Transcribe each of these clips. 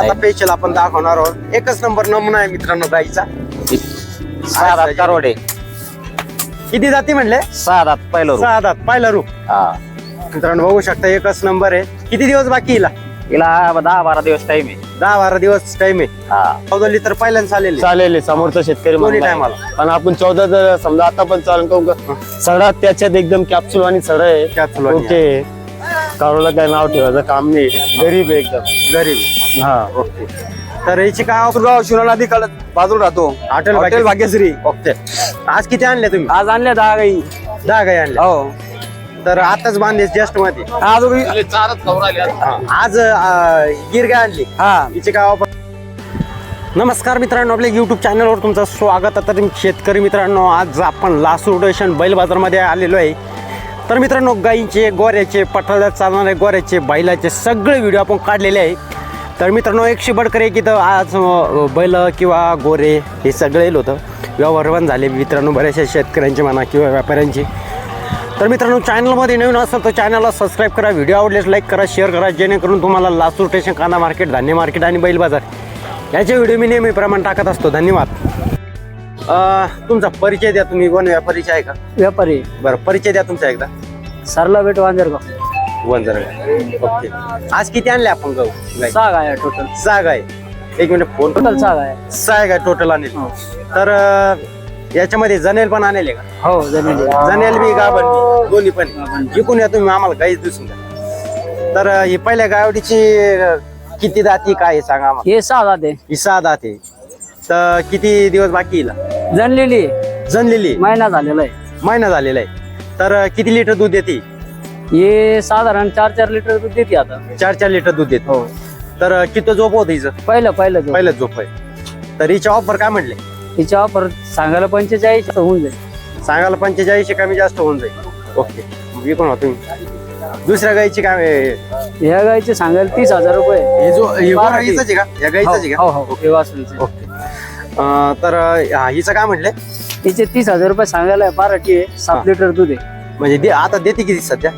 आता पेशल आपण दाखवणार आहोत. एकच नंबर नमुना आहे मित्रांनो गाईचा. सहा दात कारवडे. किती जाती म्हणले? सहा दात पहिलं रूप. सहा दात पाहिला रू हा. मित्रांनो बघू शकता एकच नंबर आहे. किती दिवस बाकी हिला? हिला दहा बारा दिवस टाइम आहे. दहा बारा दिवस टाइम आहे. हा. चौदा लिटर पहिल्यांदा चालेल चालेल आहे, समोरचा शेतकरी दोन्ही म्हणलाय. टायमाला. पण आपण चौदा जर समजा आता पण चालेल काहून का? सडा त्याच्यात एकदम कॅप्सूल आणि सड आहे. वाणी ओके. कारोला काय नाव ठेवायचं? काम नाही. गरीब आहे एकदम. गरीब हा ओके. तर याची काय ऑफर गाव शिरोला काढत बाजूला राहतो. Hotel hotel Bhagyashree. ओके. आज किती आणले तुम्ही? आज आणल्या दहा गाई. दहा गाई आणल्या हो. तर आताच बांधले जस्टमध्ये. आज हा. आज गिर गाय आणली. हा. हिची काय ऑफर नमस्कार मित्रांनो आपल्या युट्यूब चॅनलवर तुमचं स्वागत. आहे तर शेतकरी मित्रांनो आज आपण लासूर स्टेशन बैल बाजारमध्ये आलेलो आहे. तर मित्रांनो गाईंचे गोऱ्याचे पठाळ्यात चालणारे गोऱ्याचे बैलाचे सगळे व्हिडिओ आपण काढलेले आहे. तर मित्रांनो एकशे बडकर एक इथं आज बैल किंवा गोरे हे सगळे येलं होतं व्यवहारवान झाले. मित्रांनो बऱ्याचशा शेतकऱ्यांचे म्हणा किंवा व्यापाऱ्यांचे. तर मित्रांनो चॅनलमध्ये नवीन असेल तर चॅनलला सबस्क्राईब करा. व्हिडिओ आवडल्यास लाईक करा शेअर करा. जेणेकरून तुम्हाला लासूर स्टेशन कांदा मार्केट धान्य मार्केट आणि बैल बाजार याचे व्हिडिओ मी नेहमीप्रमाणे टाकत असतो. धन्यवाद. तुमचा परिचय द्या तुम्ही. कोण व्यापारीचे आहे का? व्यापारी. बरं परिचय द्या तुमचा एकदा. सरला भेट वांजरगाव. वंजर ओके. आज किती आणले आपण गहू? सहा गाय टोटल सहा गाय. एक मिनिट फोन टोटल सहा गाय. सहा गाय टोटल आणले. हो. तर अं, याच्यामध्ये जनेल पण आणले का? हो जमिनी जनेल बी गाभण बी, दोन्ही पण. जिकून या तुम्ही आम्हाला गाईच दिसून द्या. तर अं, ही पहिल्या गावडीची अं, किती दाती काय आहे सांगा आम्हाला. हे सहा जाते ही सहा दाते तर किती दिवस बाकी येईल जनलेली जनलेली महिना झालेला आहे. महिना झालेला आहे. तर अं, किती लिटर दूध देते? हे साधारण चार चार लिटर दूध देते आता. चार चार लिटर दूध देते. हो. तर किती झोप होत हिचं? पहिलं पहिलं दूध. पहिलंच झोप आहे तर हिच्या ऑफर काय म्हटले? हिच्या ऑफर सांगायला पंचेचाळीस होऊन जाईल. सांगायला पंचेचाळीसशे कमी जास्त होऊन जाईल. ओके. विकून हो तुम्ही दुसऱ्या गाईची काय? ह्या गायचे सांगायला तीस हजार रुपये. ही जो ही बारा गोरा हिचाच आहे का? या गाईचाच आहे हो का हो. हे वासरूचे. ओके. अं, तर हा, हिचं काय म्हटले? हिचे तीस हजार रुपये सांगायला आहे, बाराटी आहे. सात. लिटर दूध आहे. म्हणजे दे- आता देते किती सध्या?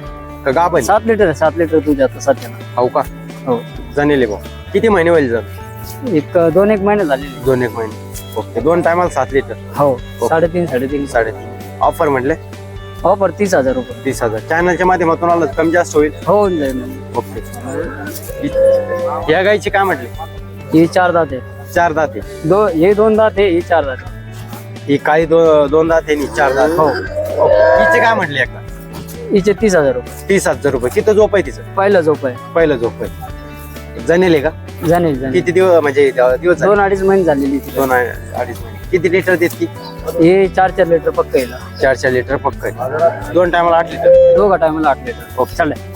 का गाभण? सात लिटर आहे सात लिटर दूध आहे आता सध्या. हो का? हो. जाणेले भाऊ किती महिने होईल जण? एक दोन एक महिने झालेले दोन एक महिने. ओके दोन टायमाला सात लिटर. हो साडेतीन साडेतीन. साडेतीन. ऑफर म्हटले? ऑफर तीस हजार रुपये. तीस हजार. चॅनलच्या माध्यमातून आलं कमी जास्त होईल? होऊन जाईल मग. ओके. हि- या गाईची काय म्हटले? हे चार दात आहे. चार दाते दो हे दोन दात आहे हे चार दात आहे. ही दो, दोन दाते आणि चार दात हो. हिचे काय म्हटले एकदा हिचे तीस हजार रुपये. तीस हजार रुपये. किती झोप आहे तिचं? पहिलं झोप आहे. पहिलं झोप आहे. जनेल आहे का? जाणील जाणील. किती दिवस म्हणजे दिवस झाले? दोन अडीच महिने झालेली. दोन अडीच महिने. किती लिटर देत हे चार चार लिटर पक्क येईल चार चार लिटर पक्क आहे. दोन टायमाला आठ लिटर? दोघा टायमाला आठ लिटर. ओके चालेल.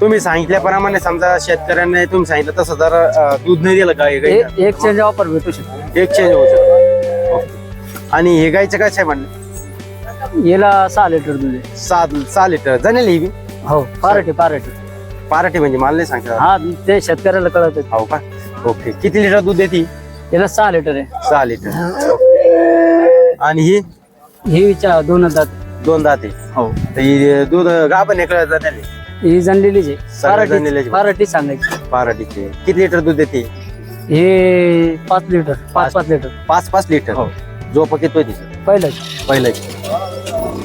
तुम्ही सांगितल्याप्रमाणे समजा शेतकऱ्यांनी तुम्ही सांगितलं तसं जर अं, दूध नाही दिलं गाय हे एक चेंज ऑफर भेटू शकतो. एक चेंज होऊ शकतो. ओके. आणि हे गायचं काय आहे म्हणलं याला सहा लिटर दूध आहे. सहा सहा लिटर. जनेल ही बी? हो पार्टी पार्टी पाराठी म्हणजे मला नाही सांगता हा ते शेतकऱ्याला कळत हो का? ओके. किती लिटर दूध देते? याला सहा लिटर आहे. सहा लिटर. ओके. आणि ही? ही विचार दोन दात. दोन दाते हो. तर ही दूध गाभण एक जनेल ही जनलेलीच आहे. सगळ्या जनलेलीच. पार्टी पार्टी सांगायची. पाराठीचे. किती लिटर दूध देते? हे पाच लिटर पाच पाच. लिटर. पाच पाच लिटर. हो. झोप किती होती पहिलं पहिलं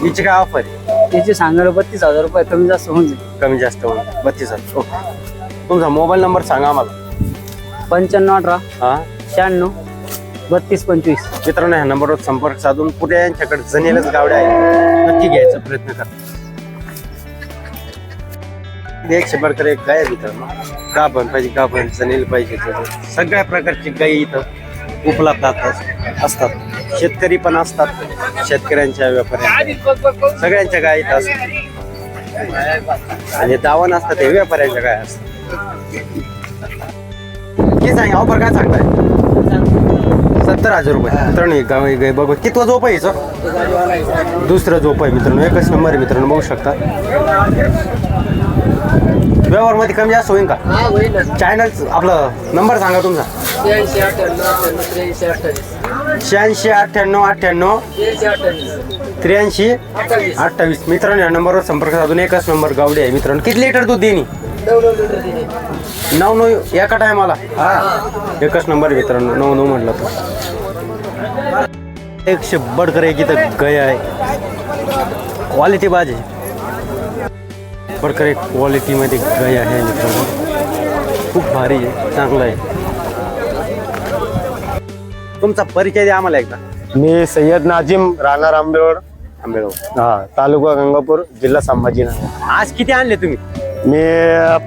हिची काय ऑफर आहे? त्याचे सांगायला बत्तीस हजार रुपये कमी जास्त होऊन जाईल. कमी जास्त होऊन बत्तीस हजार. ओके. तुमचा मोबाईल नंबर सांगा आम्हाला. पंच्याण्णव अठरा हा? शहाण्णव बत्तीस पंचवीस. मित्रांनो ह्या नंबरवर संपर्क साधून कुठे यांच्याकडे जनेलच गावड्या आहेत. नक्की घ्यायचा प्रयत्न करा. एकशे बडकर एक गाय आहे मित्रांनो. गाभण पाहिजे गाभण जनेल पाहिजे. सगळ्या प्रकारची गायी इथं. उपलब्ध असतात. शेतकरी पण असतात. शेतकऱ्यांच्या व्यापाऱ्या. सगळ्यांच्या गाय इथं असतात. आणि दावण असतात हे व्यापाऱ्यांच्या गाय असतात. किती सांग ऑफर काय सांगताय? सत्तर हजार रुपये. मित्रांनो एक गाव गाय बघू कितवा झोप आहे हिचं? दुसरं झोप आहे मित्रांनो. एकच नंबर मित्रांनो. बघू शकता. व्यवहारमध्ये कमी जास्त होईल का? चॅनल आपलं नंबर सांगा तुमचा. शहाऐंशी अठ्ठ्याण्णव अठ्ठ्याण्णव त्र्याऐंशी अठ्ठावीस. मित्रांनो या नंबरवर संपर्क साधून एकच नंबर गावडी आहे मित्रांनो. किती लिटर दूध देणी नऊ नऊ एका टायमाला एकच नंबर मित्रांनो नऊ नऊ म्हटलं तर. एकशे बडकर एक इथं गय आहे. क्वालिटी बाजी. एक क्वालिटीमध्ये गय आहे मित्रांनो. खूप भारी आहे चांगलं आहे. तुमचा परिचय द्या आम्हाला एकदा. मी सय्यद नाजिम राहणार आंबेवड. आंबेगाव हा तालुका गंगापूर जिल्हा संभाजीनगर. आज किती आणले तुम्ही? मी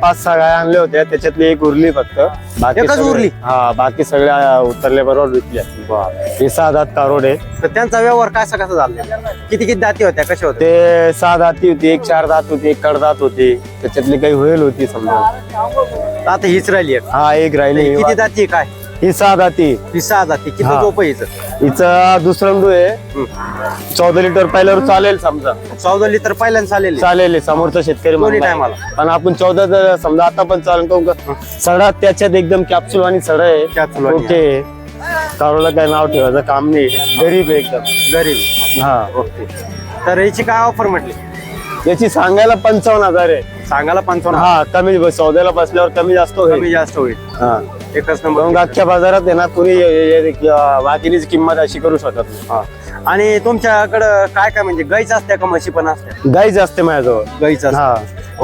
पाच सहा गाय आणल्या होत्या त्याच्यातली एक उरली फक्त. बाकी एकच सगळे- उरली? हा बाकी सगळ्या उतरल्या बरोबर विकल्या हे सहा दात कारोड आहे. तर त्यांचा व्यवहार कसा कसा झाला? किती किती दाती होत्या? कशा होत्या? ते सहा दाती होती एक चार दात होती एक कडदात होती. त्याच्यातली काही होईल होती समजा. आता हीच राहिली एक. हा एक राहिली. किती दाती आहे काय? ही सहा दाती ही सहा जाती किती हा. झोप हिचं हिचं दुसरं आहे. चौदा लिटर पहिल्यावर चालेल समजा. चौदा लिटर पहिल्यांदा चालेल. चालेल हे समोरचा शेतकरी दोन्ही म्हणला. टायमाला. पण आपण चौदा जर समजा आता पण चालेल काहून का? सडा त्याच्यात एकदम कॅप्सूल आणि सडा आहे. आणि ओके. कारोला काय नाव ठेवायचं? काम नाही. गरीब आहे एकदम. गरीब. हा. ओके. तर याची काय ऑफर म्हटली? याची सांगायला पंचावन्न हजार आहे. सांगायला पंचावन्न. हा कमी बस- चौदाला बसल्यावर कमी जास्त होईल. कमी जास्त होईल. हा. एकच मग नंबर अख्ख्या बाजारात आहे ना कुणी वाघिणीची किंमत अशी करू शकत नाही. हा. आणि तुमच्याकडं काय काय म्हणजे गाईच असते का म्हशी पण असते? गाईच असते माझ्याजवळ. गाईच हा.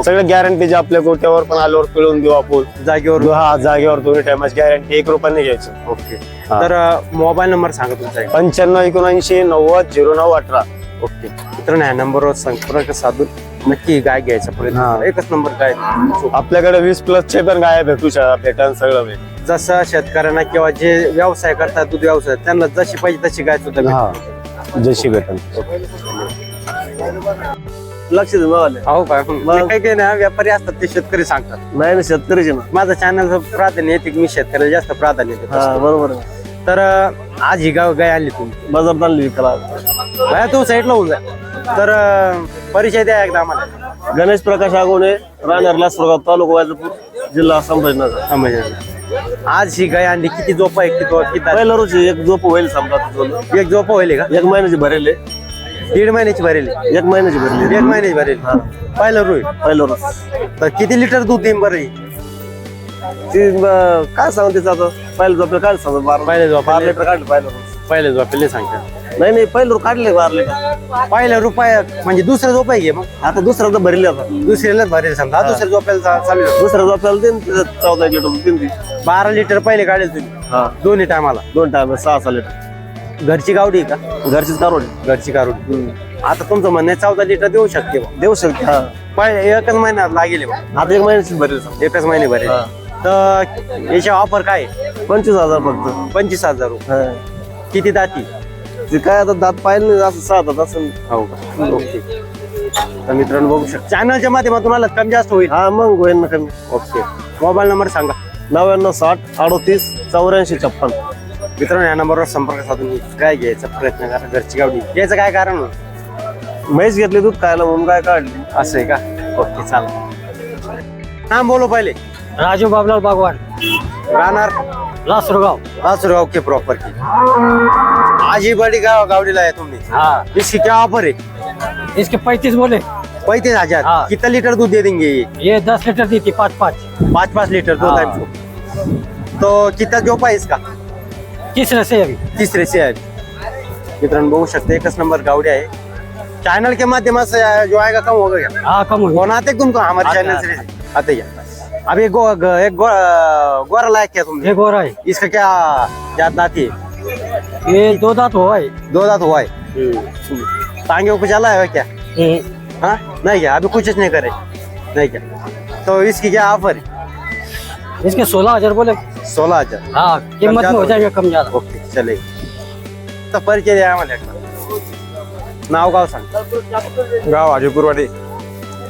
सगळं गॅरंटीचे आपल्या गोट्यावर पण आल्यावर पिळून देऊ आपण. जागेवर हा जागेवर दोन्ही टायमाची गॅरंटी एक रुपयाने घ्यायचं. ओके. हा. तर मोबाईल नंबर सांगा तुमचा. पंच्याण्णव एकोणऐंशी नव्वद झिरो नऊ अठरा. ओके. मित्रांनो ह्या नंबरवर संपर्क साधून नक्की गाय घ्यायचा प्रयत्न हा. करा. एकच नंबर गाय. आपल्याकडे वीस प्लस चे पण गाय भेटू शकतात भेटन सगळं भेट जसं शेतकऱ्यांना किंवा जे व्यवसाय करतात दूध व्यवसाय त्यांना जशी पाहिजे तशी गाय सुद्धा हा. जशी भेटन. लक्ष दे मावाले हो काय पण काही काही ना व्यापारी असतात ते शेतकरी सांगतात. नाही ना शेतकरीचे ना. माझं चॅनल प्राधान्य येते की मी शेतकऱ्याला जास्त प्राधान्य देतो. हा बरोबर आहे. तर अं, आज ही गाव गाय आणली तुम्ही बाजारात आणली विकायला बाया तू साईडला होऊन जाय तर अं, परिचय द्या एकदा आम्हाला. गणेश प्रकाश आगोणे राहणार लासुरगाव तालुका वाजपूर जिल्हा संभाजीनगर. समजलं आज ही गाय आणली किती झोप आहे किती किती पहिल्या रोजी एक झोप होईल समजा एक झोप होईल का? एक महिन्याची भरेले दीड महिन्याची भरेल. एक महिन्याची भरली एक महिन्याची भरेल. पहिलं रोई पहिलं रोज तर किती लिटर दूध देईन बरं ही? ती काय सांगू तिचं आता पहिलं झोपलं काय सांगू बारा पहिलं बारा लिटर काढलं पहिलं रोज पहिलं झोपेल सांगता नाही नाही पहिलं काढले बारा लिटर पहिलं रुपये म्हणजे दुसरं झोप आहे घे मग. आता दुसऱ्या भरले आता. दुसऱ्यालाच भरेल समजा दुसऱ्या झोपेल चालू दुसऱ्या झोपायला देईन चौदा लिटर देईन ती. बारा लिटर पहिले काढेल तुम्ही. हा. दोन्ही टायमाला. दोन टाइम सहा सहा लिटर. घरची गावडी आहे का? घरचीच कारोडी घरची गावडी आता तुमचं म्हणणं आहे चौदा लिटर देऊ शकते बा. देऊ शकते. हा. पहिले एकच महिन्यात लागेल बा. आता एक महिन्याची भरेल समजा एकच महिने भरेल. हा. तर याची ऑफर काय? आहे? पंचवीस हजार फक्त. पंचवीस हजार रुपये. हा. किती दाती? ते काय आता दात पाहिलं नाही असं सहा दात असं हो का ओके. तर मित्रांनो बघू शकता. चॅनलच्या माध्यमातून आला कमी जास्त होईल. हा मग होईल ना कमी. ओके. मोबाईल नंबर सांगा. नव्याण्णव साठ अडोतीस चौऱ्याऐंशी छप्पन. मित्रांनो या नंबरवर संपर्क साधून काय घ्यायचा प्रयत्न करा. घरची गावडी याचं काय कारण? म्हैस घेतली दूध खायला म्हणून काय काढली? असं आहे का? ओके चालेल. हा बोलो पहिले. राजू बाबलाल बागवान. राहणार? लासुरगाव. रासुरगाव के प्रॉपर की आज ही बड़ी गाव गावडीला आहे तुम्ही. हाँ. इसकी क्या ऑफ़र है इसके पैंतीस बोले. पैंतीस हज़ार. हाँ। कितना लीटर दूध दे देंगे? ये ये दस लीटर दी थी पाँच. पाँच पाँच पाँच लीटर दो हाँ। टाइम को तो कितना जोपा है इसका? तीसरे से अभी. तिसरे से आहे मित्रांनो बघू शकते एकच नंबर गावडी आहे. चैनल के माध्यम से जो आएगा कम होगा क्या? हाँ कम हुई कौन आते तुमको? हमारे आते चैनल से आते हैं अब एक गो, एक गो, गोरा लाया क्या तुमने एक और है इसका क्या याद दाती है ये दो दांत हुआ है दो दांत हुआ है टांगे को कुछ चला है क्या? हाँ? नहीं क्या? अभी कुछ नहीं करे। नहीं क्या? तो इसकी क्या ऑफ़र है? इसके सोलह हज़ार बोले। सोला हज़ार। हाँ कीमत में हो जाएगा कम ज़्यादा। ओके चलेगा। तर परिचय द्या आम्हाला एकदा. नाव गाव सांग। गाव हाजीपूरवाडी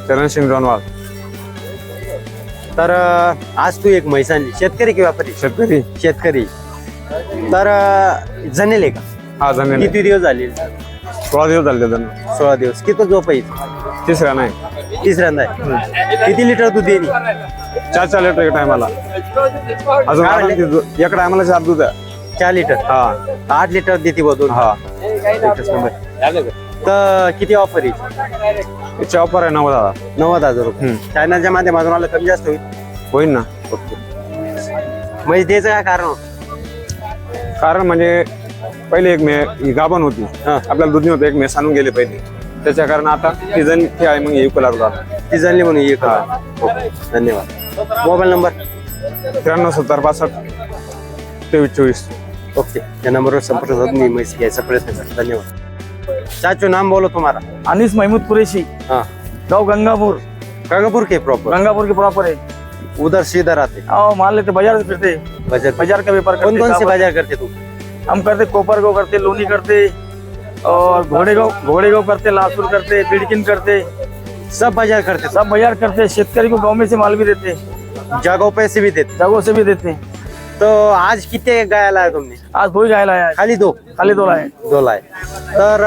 चरण सिंग जोनवाल तर आज तू एक म्हैस आणली शेतकरी की व्यापारी शेतकरी। शेतकरी। तर अं, जनेल आहे का हा जमीन किती दिवस झाले? सोळा दिवस झाले त्यांना. सोळा दिवस. किती झोप आहे? तिसऱ्या नाही. तिसऱ्यांदा आहे किती लिटर दूध देणी चार चार लिटर एक टायमाला अजून ती- एक टायमाला चार दूध आहे. चार लिटर? हा. आठ लिटर देते बघ दोन हा. तर किती ऑफर येईल याची ऑफर आहे नव्वद हजार. नव्वद हजार रुपये. चॅनलच्या माध्यमातून आलं कमी जास्त होईल? होईल ना. म्हणजे त्याचं काय कारण होतं? कारण म्हणजे पहिले एक मे ही गाभण होती. हा. आपल्याला दूध नाही होतं एक मेस आणून गेले पहिले. त्याच्या कारण आता सीझन हे आहे मग इको लागला ती झाली म्हणून एक ओके धन्यवाद. Mobile number? त्र्याण्णव सत्तर पासष्ट तेवीस चोवीस. ओके. या नंबरवर संपर्क साधून मी म्हैस घ्यायचा प्रयत्न करतो धन्यवाद. चाचू नाम बोलो तुम्हारा अनिस महमूद कुरैशी. हाँ. गाँव गंगापुर. कागापुर के प्रॉपर गंगापुर के प्रॉपर है उधर से इधर आते मान लेते बाज़ार से फिरते। बाज़ार बाज़ार का व्यापार कौन कौन से बाज़ार करते तू हम करते कोपर गाँव करते लोनी करते और घोड़े गाँव घोड़े गाँव करते लासुर करते बिड़किन करते। सब बाज़ार करते सब बाज़ार करते शेतकरी को गाँव में से माल भी देते। जगह पैसे भी देते? जगहों से भी देते। तो आज कितने गाय लाया तुमने? आज दो ही गाय लाया खाली दो? खाली दो लाए। दो लाए। तर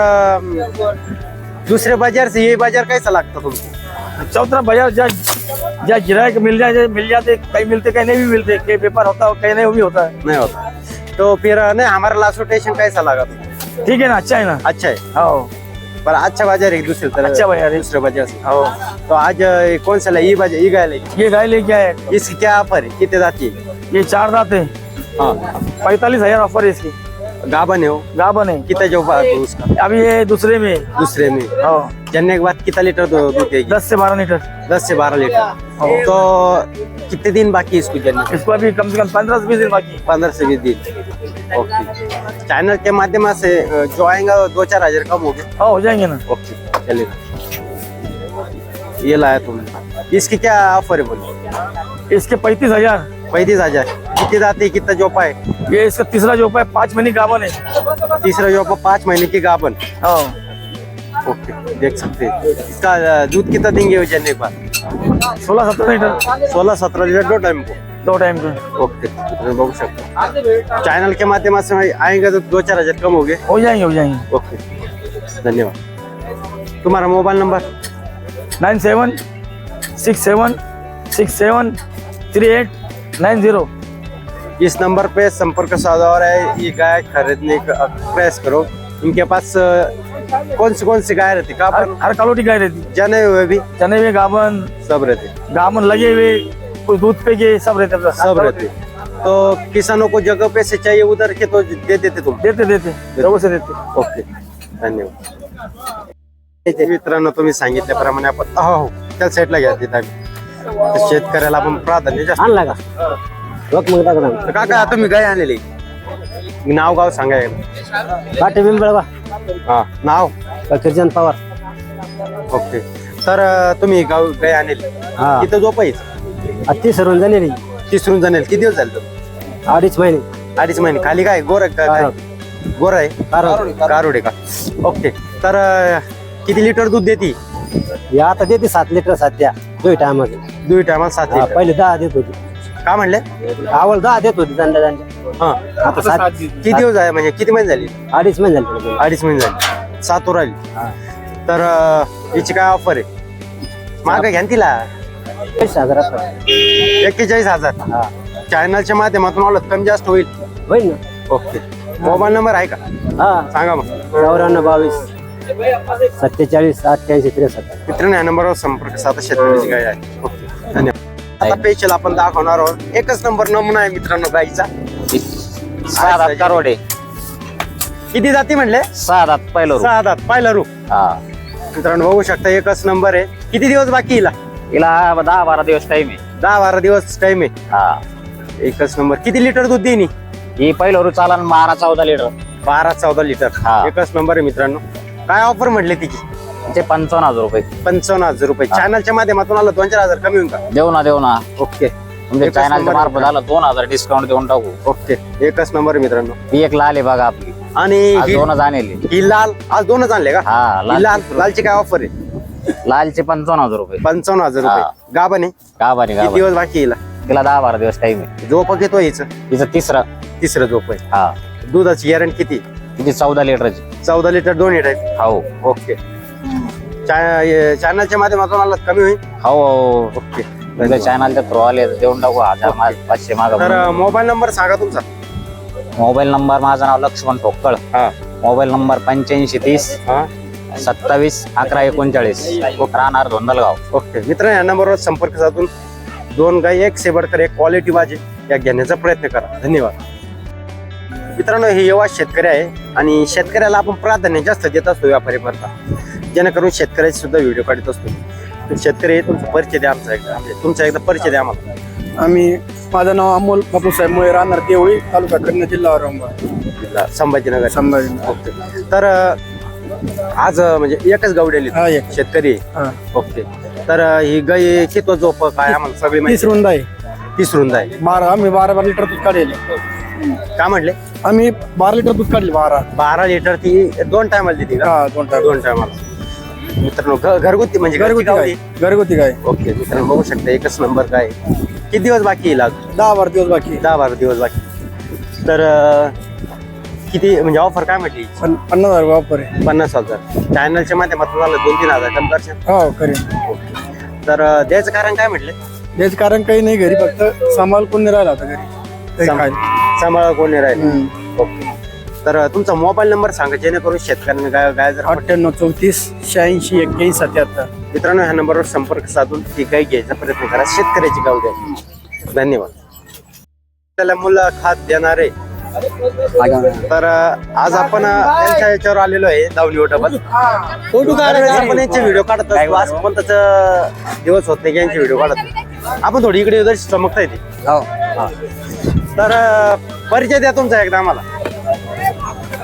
दूसरे बाज़ार से ये बाज़ार कैसा लगता तुमको? चौथा बाज़ार जा जा मिल जाए मिल जाते कहीं मिलते कहीं नहीं भी मिलते कहीं व्यापार होता है कहीं नहीं वो भी होता है। नहीं होता तो फिर नहीं हमारा लास्ट स्टेशन कैसा लगा तुमको ठीक है ना अच्छा है ना? अच्छा है। हाँ। पर अच्छा बाज़ार है दूसरे तरह। अच्छा बाज़ार है। दूसरे बाज़ार से। हाँ। तो आज कौन सा ये बाज़ार ये गाय लेगी ये गाय लेके आए। इसकी क्या ऑफ़र है? कितने जाती है? ये चार दांत है। हाँ। पैतालीस हज़ार ऑफ़र है इसकी। गाभन है? वो गाबन है कितना जो बात है उसका? अभी ये दूसरे में। दूसरे में। हाँ। जनने के बाद कितना लीटर दू- दूध देगी? दस से बारह लीटर। दस से बारह लीटर। तो कितने दिन बाकी इसको जनने? इसको अभी कम से कम पंद्रह से बीस दिन बाकी पंद्रह से बीस दिन। ओके। चैनल के माध्यम से जो आएगा दो चार हज़ार कम हो गए हाँ हो जाएँगे ना। ओके चलिए। ये लाया तुमने। इसकी क्या ऑफ़र है बोलो? इसके पैंतीस हज़ार। पैंतीस हज़ार। कितने जाते है कितना जोपा है? ये इसका तीसरा जो है पाँच महीने गाबन है। तीसरा जोपा पाँच महीने की गाभन हाँ। ओके देख सकते हैं। इसका दूध कितना देंगे वो जनने के बाद सोलह सत्रह लीटर। सोलह सत्रह लीटर दो टाइम को। दो टाइम के। ओके बघू शकता चॅनल के माध्यम से आएँगे तो दो चार हज़ार कम हो गए। हो जाएँगे हो जाएँगे। ओके धन्यवाद। तुम्हारा mobile number nine seven six seven six seven three eight nine zero. इस नंबर पे संपर्क साधा और है ये गाय खरीदने का प्रयास करो। इनके पास कौन सी कौन सी गाय रहती? हर हर कलोटी गाय रहती। जाने हुए भी? चने हुए गाबन। सब रहते। गाबन लगे हुए कुछ दूध पे के सब रहते। सब रहते। तो किसानों को जगह पे से चाहिए उधर के तो दे देते तुम? देते देते। जगहों से देते। ओके धन्यवाद। मित्रांनो तुम्ही सांगितल्याप्रमाणे आपण हो त्या साईडला घ्या तिथं. तर शेतकऱ्याला आपण प्राधान्य जास्त. आणला का? बघ मग दाखव तर काका तुम्ही गाय आणलेली. नाव गाव सांगाय. काटे बिंबळवा हा नाव? किर्जन पवार. ओके. तर अं, तुम्ही गाव गाय आणलेली. हा. तिथं झोपायच ती सर्व झालेली तिसरून जाणेल किती दिवस झाले? अडीच महिने. अडीच महिने. खाली काय? गोर आहे का काय? गोर आहे? कारण गारोडे का? ओके. तर अं, किती लिटर दूध देते? हे आता देते सात लिटर सध्या. दोन टायमाचे दुई टायमाला सात हा, लिटर. पहिले दहा देत होती. का म्हणले? आवड दहा देत होती दंड दंड हा. आता सात किती दिवस आहे म्हणजे किती महिने झाली? अडीच महिने झाले अडीच महिने झाले. सात वर आली. हा. तर अं, हिची काय ऑफर आहे? माग घ्या ना तिला. एक्केचाळीस हजार. हा. चॅनलच्या माध्यमातून आलं कमी जास्त होईल. होईल ना. ओके. मोबाईल नंबर आहे का? हा. सांगा मग. चौऱ्याण्णव बावीस सत्तेचाळीस अठ्ठ्याऐंशी त्रेसष्ट. मित्रांनो या नंबरवर संपर्क साधा शेतकऱ्याची गाय आहे. ओके. आता पेशल आपण दाखवणार आहोत. एकच नंबर नमुना आहे मित्रांनो गाईचा. सहा दात कारवडे किती जाती म्हणले? सहा दात पहिलं सहा दात पाहिला रू हा. मित्रांनो बघू शकता एकच नंबर आहे. किती दिवस बाकी हिला? हिला दहा बारा दिवस टाइम आहे. दहा बारा दिवस टाइम आहे. हा. एकच नंबर किती लिटर दूध देईन ही? पहिलं रू चालन बारा चौदा लिटर बारा चौदा लिटर हा. एकच नंबर आहे मित्रांनो. काय ऑफर म्हटले तिची? ते पंचावन्न हजार रुपये. पंचावन्न हजार रुपये. चॅनलच्या माध्यमातून आलं दोन चार हजार कमी होईल का? देऊ ना देऊ ना. ओके. एकच चॅनलच्या नंबर मार्फत आलं दोन हजार डिस्काउंट देऊन टाकू. ओके. एकच नंबर मित्रांनो. ही एक लाल आहे बघा आपली. आणि आज ही- दोनच आणली. ही लाल आज दोनच आणले का? हा ही लाल लाल लालची काय ऑफर आहे? लालचे पंचावन्न हजार रुपये. पंचावन्न हजार. रुपये. गाबाने गाभारी किती गाभारी दिवस बाकी येईल तिला दहा बारा दिवस टाइम आहे. झोप घेतो हिचं? तिचं तिसरं. तिसरं झोप आहे. हा. दुधाची गॅरंटी किती? तिची चौदा लिटरची चौदा लिटर दोन लिटर हो. ओके. चॅनलच्या माध्यमातून आला कमी होईल. हो ओके. तुमच्या चॅनलच्या थ्रू आले तर देऊन टाकू हजार पाचशे तर मागा मोबाईल नंबर सांगा तुमचा. मोबाईल नंबर माझं नाव लक्ष्मण ठोक्कळ हा. मोबाईल नंबर पंच्याऐंशी तीस हा. सत्तावीस अकरा एकोणचाळीस. राहणार धोंदलगाव ओके. मित्र या नंबरवर संपर्क साधून दोन गाई एक सेबडकर एक क्वालिटी भाजी या घेण्याचा प्रयत्न करा. धन्यवाद. मित्रांनो हे युवा शेतकरी आहे आणि शेतकऱ्याला आपण प्राधान्य जास्त देत असतो व्यापारी करता जेणेकरून शेतकऱ्याचे सुद्धा व्हिडिओ काढत असतो. तर शेतकरी तुमचा परिचय द्या आमचा एकदा. तुमचा एकदा परिचय द्या आम्हाला. आम्ही माझं नाव अमोल बापूसाहेब मुळे राहणार देवळी तालुका कन्या जिल्हा औरंगाबाद. जिल्हा संभाजीनगर. संभाजी ओके. तर अं, आज अं, म्हणजे एकच गावडेली हा एक. शेतकरी. हा. ओके. तर अं, ही गाय किती झोप काय आम्हाला सगळी तीस माहिती रुंद आहे. तीस रुंद आहे. बारा आम्ही बारा बारा लिटर दूध काढले काय म्हटले? आम्ही बारा लिटर दूध काढले बारा. बारा लिटर ती दोन टायमाला देते का? हा दोन दोन टायमाला मित्रांनो घ- घरगुती म्हणजे घरची घरगुती. काय घरगुती काय ओके मित्रांनो बघू शकता एकच नंबर काय किती दिवस बाकी येईल? दहा बारा दिवस बाकी दहा बारा दिवस बाकी. तर अं, किती म्हणजे ऑफर काय म्हटली? पण पन्नास हजार वापर आहे. पन्नास हजार. चॅनलच्या माध्यमातून झालं दोन तीन हजार. कमी करशाल? हो करेन तर अं, द्यायचं कारण काय म्हटलं? त्याच कारण काही नाही घरी फक्त सांभाळ कोण नाही राहिला होता घरी. सांभाळ. खायला. सांभाळा कोणी राहील. हम्म. ओके. तर तुमचा मोबाईल नंबर सांगा जेणेकरून शेतकऱ्यांना गाय गाय जर अठ्ठ्याण्णव चौतीस शहाऐंशी एक्क्याऐंशी सत्याहत्तर. मित्रांनो ह्या नंबरवर संपर्क साधून ती गाय घ्यायचा प्रयत्न करा. शेतकऱ्याची गाव द्या. धन्यवाद. त्याला मुलं खात देणारे. तर आज आपण अं, यांच्या याच्यावर आलेलो आहे दावणी ओटाबाद आपण यांचे व्हिडिओ काढत असतो. आज पण त्याचा दिवस होत नाही की यांचे व्हिडिओ काढत नाही. आपण थोडी इकडे उधर चमकता येते हा. तर अं, परिचय द्या तुमचा एकदा आम्हाला.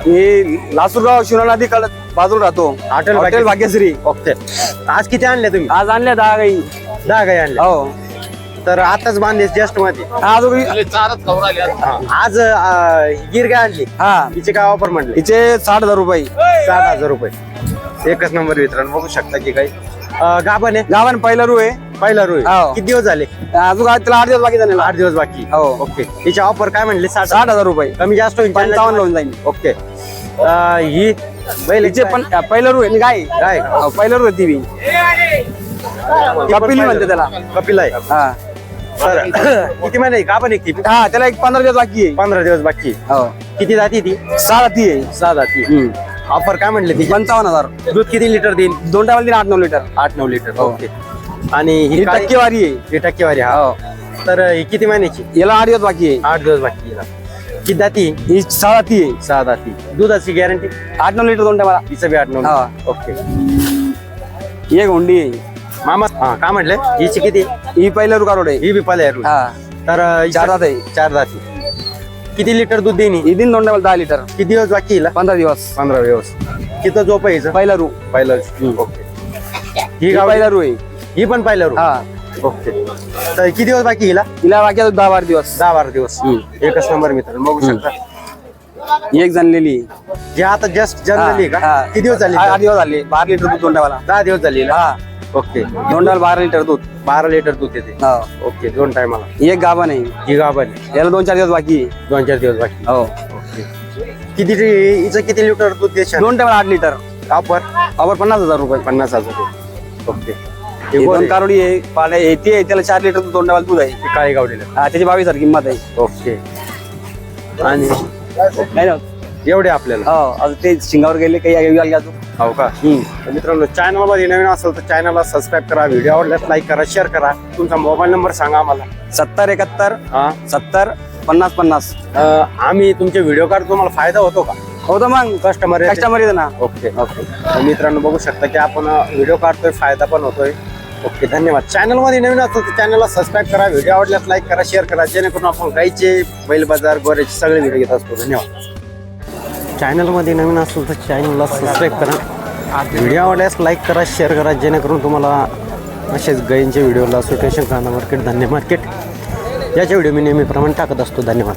मी लासूरगाव शिवना नदी कडे बाजूला राहतो. Hotel hotel Bhagyashree. ओके. आज किती आणले तुम्ही? आज आणल्या दहा गाई. दहा गाय आणल्या हो. तर आताच बांधले जस्टमध्ये. आज. आज अं, गिर गाय आणली. हा. तिचे काय ऑफर म्हणले? हिचे साठ हजार रुपये. सात हजार रुपये. एकच नंबर वितरण बघू शकता की काही. अं, गाभण आहे? गावान पहिला रू आहे. पहिला रोय हो. किती दिवस झाले? अजून काय त्याला आठ दिवस बाकी झाले आठ दिवस बाकी. हो. ओके. तिचे ऑफर काय म्हणले? साठ साठ हजार रुपये. कमी जास्त होईल. पंचावन्न होऊन जाईल. ओके. अं, ही बैल हिचे पण पहिला रू आहे गाय. काय हो, पहिला रू आहे ती. बी कपिली म्हणते त्याला. कपिल आहे. हा. सर किती महिने आहे? गाभण आहे ती हा त्याला एक पंधरा दिवस बाकी आहे. पंधरा दिवस बाकी आहे. हो. किती जाती ती? सहा ती आहे. सहा जाती हम्म. ऑफर काय म्हणले ती पंचावन्न हजार. दूध किती लिटर देईल दोन टायमाला दिले आठ नऊ लिटर. आठ नऊ लिटर. हो. ओके. आणि ही ही काळी- टक्केवारी आहे. ही टक्केवारी हा. हो. तर ही किती महिन्याची? याला आठ दिवस बाकी आहे. आठ दिवस बाकी आहे. किती दाती ही सहा ती आहे. सहा दाती दुधाची गॅरंटी आठ नऊ लिटर दोन टायमाला तिचं बी आठ नऊ हा. ओके. एक हुंडी आहे. मामा हा काय म्हटलं? हिची किती? ही पहिला रू कारोड आहे. ही बी पाले हा. तर हिचं- चार दात आहे. चार दाती किती लिटर दूध देईन ही? ही दिन दोन टायमाला दहा लिटर किती दिवस बाकी हिला? पंधरा दिवस. पंधरा दिवस. किती झोप आहे हिचं? पहिला रू. पहिलं ओके. ही ही पहिला रू आहे. ही पण पाहिलं रू? हा. ओके. तर किती दिवस बाकी हिला? हिला बाकी अजून दहा बारा दिवस. दहा बारा दिवस. एकच नंबर मित्र बघू शकता. एक जणलेली. जे आता जस्ट जनरली का? हा. किती दिवस झाले आठ दिवस झाले. बारा लिटर दूध दोन टायमाला दहा दिवस झाले हा. ओके. दोन टायमाला बारा लिटर दूध. बारा लिटर दूध देते हो. ओके दोन टायमाला. एक गाभा नाही. ही गाभण याला दोन चार दिवस बाकी आहे. दोन चार दिवस बाकी. हो. ओके. किती हिचं किती लिटर दूध देशाल दोन टायमाला आठ लिटर. ऑफर ऑफर पन्नास हजार रुपये. पन्नास हजार. रुपये ओके. हे दोन कारोडी आहे पाले आहे ती आहे त्याला चार लिटर दोन टायमाला दूध आहे. काळी गावडीला हा त्याची बावीस हजार किंमत आहे. ओके. आणि नाही ना? एवढे आपल्याला? हो अजून ते शिंगावर गेले काही आले अजून. हो का? तर मित्रांनो चॅनलमध्ये नवीन असेल तर चॅनलला सबस्क्राईब करा व्हिडिओ आवडल्यास लाईक करा शेअर करा. तुमचा मोबाईल नंबर सांगा आम्हाला. सत्तर एकाहत्तर हा. सत्तर पन्नास पन्नास. अं, आम्ही तुमचे व्हिडिओ काढतो तुम्हाला फायदा होतो का? हो तर मग. कस्टमर कस्टमर येते ना. Okay okay. तर मित्रांनो बघू शकता की आपण व्हिडिओ काढतोय फायदा पण होतोय. ओके धन्यवाद. चॅनलमध्ये नवीन असतात तर चॅनलला सबस्क्राईब करा व्हिडिओ आवडल्यास लाईक करा शेअर करा जेणेकरून आपण गाईचे बैल बाजार गोऱ्याचे सगळे व्हिडिओ घेत असतो. धन्यवाद. चॅनलमध्ये नवीन असेल तर चॅनलला सबस्क्राईब करा. व्हिडिओ आवडल्यास लाईक करा शेअर करा जेणेकरून तुम्हाला असेच गाईंचे व्हिडिओला सुटेशन कांदा मार्केट धान्य मार्केट याचे व्हिडिओ मी नेहमीप्रमाणे टाकत असतो. धन्यवाद.